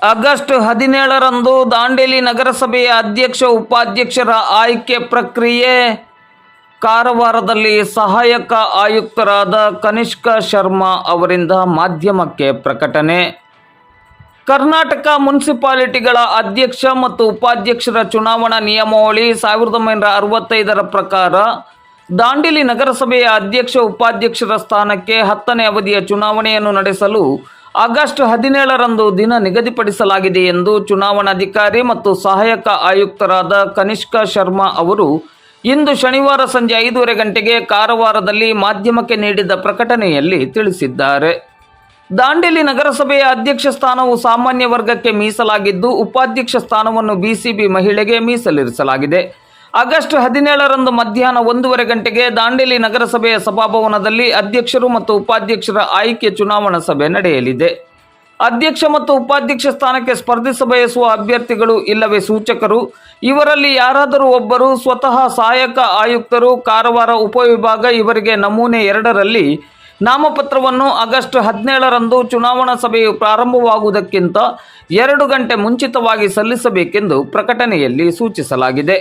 August ಹದಿನೇಳರಂದು Dandeli ನಗರಸಭೆಯ ಅಧ್ಯಕ್ಷ, ಉಪಾಧ್ಯಕ್ಷರ ಆಯ್ಕೆ ಪ್ರಕ್ರಿಯೆ ಕಾರವಾರದಲ್ಲಿ ಸಹಾಯಕ ಆಯುಕ್ತರಾದ ಕನಿಷ್ಕ ಶರ್ಮಾ ಅವರಿಂದ ಮಾಧ್ಯಮಕ್ಕೆ ಪ್ರಕಟಣೆ ಕರ್ನಾಟಕ ಮುನ್ಸಿಪಾಲಿಟಿಗಳ ಅಧ್ಯಕ್ಷ ಮತ್ತು ಉಪಾಧ್ಯಕ್ಷರ ಚುನಾವಣಾ ನಿಯಮಾವಳಿ ಸಾವಿರದ ಒಂಬೈನೂರ ಅರವತ್ತೈದರ ಪ್ರಕಾರ ದಾಂಡೇಲಿ ನಗರಸಭೆಯ ಅಧ್ಯಕ್ಷ, ಉಪಾಧ್ಯಕ್ಷರ ಸ್ಥಾನಕ್ಕೆ ಹತ್ತನೇ ಅವಧಿಯ ಚುನಾವಣೆಯನ್ನು ನಡೆಸಲು ಆಗಸ್ಟ್ ಹದಿನೇಳರಂದು ದಿನ ನಿಗದಿಪಡಿಸಲಾಗಿದೆ ಎಂದು ಚುನಾವಣಾಧಿಕಾರಿ ಮತ್ತು ಸಹಾಯಕ ಆಯುಕ್ತರಾದ ಕನಿಷ್ಕ ಶರ್ಮಾ ಅವರು ಇಂದು ಶನಿವಾರ ಸಂಜೆ ಐದೂವರೆ ಗಂಟೆಗೆ ಕಾರವಾರದಲ್ಲಿ ಮಾಧ್ಯಮಕ್ಕೆ ನೀಡಿದ ಪ್ರಕಟಣೆಯಲ್ಲಿ ತಿಳಿಸಿದ್ದಾರೆ. ದಾಂಡೇಲಿ ನಗರಸಭೆಯ ಅಧ್ಯಕ್ಷ ಸ್ಥಾನವು ಸಾಮಾನ್ಯ ವರ್ಗಕ್ಕೆ ಮೀಸಲಾಗಿದ್ದು, ಉಪಾಧ್ಯಕ್ಷ ಸ್ಥಾನವನ್ನು ಬಿಸಿಬಿ ಮಹಿಳೆಗೆ ಮೀಸಲಿರಿಸಲಾಗಿದೆ. ಆಗಸ್ಟ್ ಹದಿನೇಳರಂದು ಮಧ್ಯಾಹ್ನ ಒಂದೂವರೆ ಗಂಟೆಗೆ ದಾಂಡೇಲಿ ನಗರಸಭೆಯ ಸಭಾಭವನದಲ್ಲಿ ಅಧ್ಯಕ್ಷರು ಮತ್ತು ಉಪಾಧ್ಯಕ್ಷರ ಆಯ್ಕೆ ಚುನಾವಣಾ ಸಭೆ ನಡೆಯಲಿದೆ. ಅಧ್ಯಕ್ಷ ಮತ್ತು ಉಪಾಧ್ಯಕ್ಷ ಸ್ಥಾನಕ್ಕೆ ಸ್ಪರ್ಧಿಸ ಬಯಸುವ ಅಭ್ಯರ್ಥಿಗಳು ಇಲ್ಲವೇ ಸೂಚಕರು. ಇವರಲ್ಲಿ ಯಾರಾದರೂ ಒಬ್ಬರು ಸ್ವತಃ ಸಹಾಯಕ ಆಯುಕ್ತರು, ಕಾರವಾರ ಉಪವಿಭಾಗ ಇವರಿಗೆ ನಮೂನೆ ಎರಡರಲ್ಲಿ ನಾಮಪತ್ರವನ್ನು ಆಗಸ್ಟ್ ಹದಿನೇಳರಂದು ಚುನಾವಣಾ ಸಭೆಯು ಪ್ರಾರಂಭವಾಗುವುದಕ್ಕಿಂತ ಎರಡು ಗಂಟೆ ಮುಂಚಿತವಾಗಿ ಸಲ್ಲಿಸಬೇಕೆಂದು ಪ್ರಕಟಣೆಯಲ್ಲಿ ಸೂಚಿಸಲಾಗಿದೆ.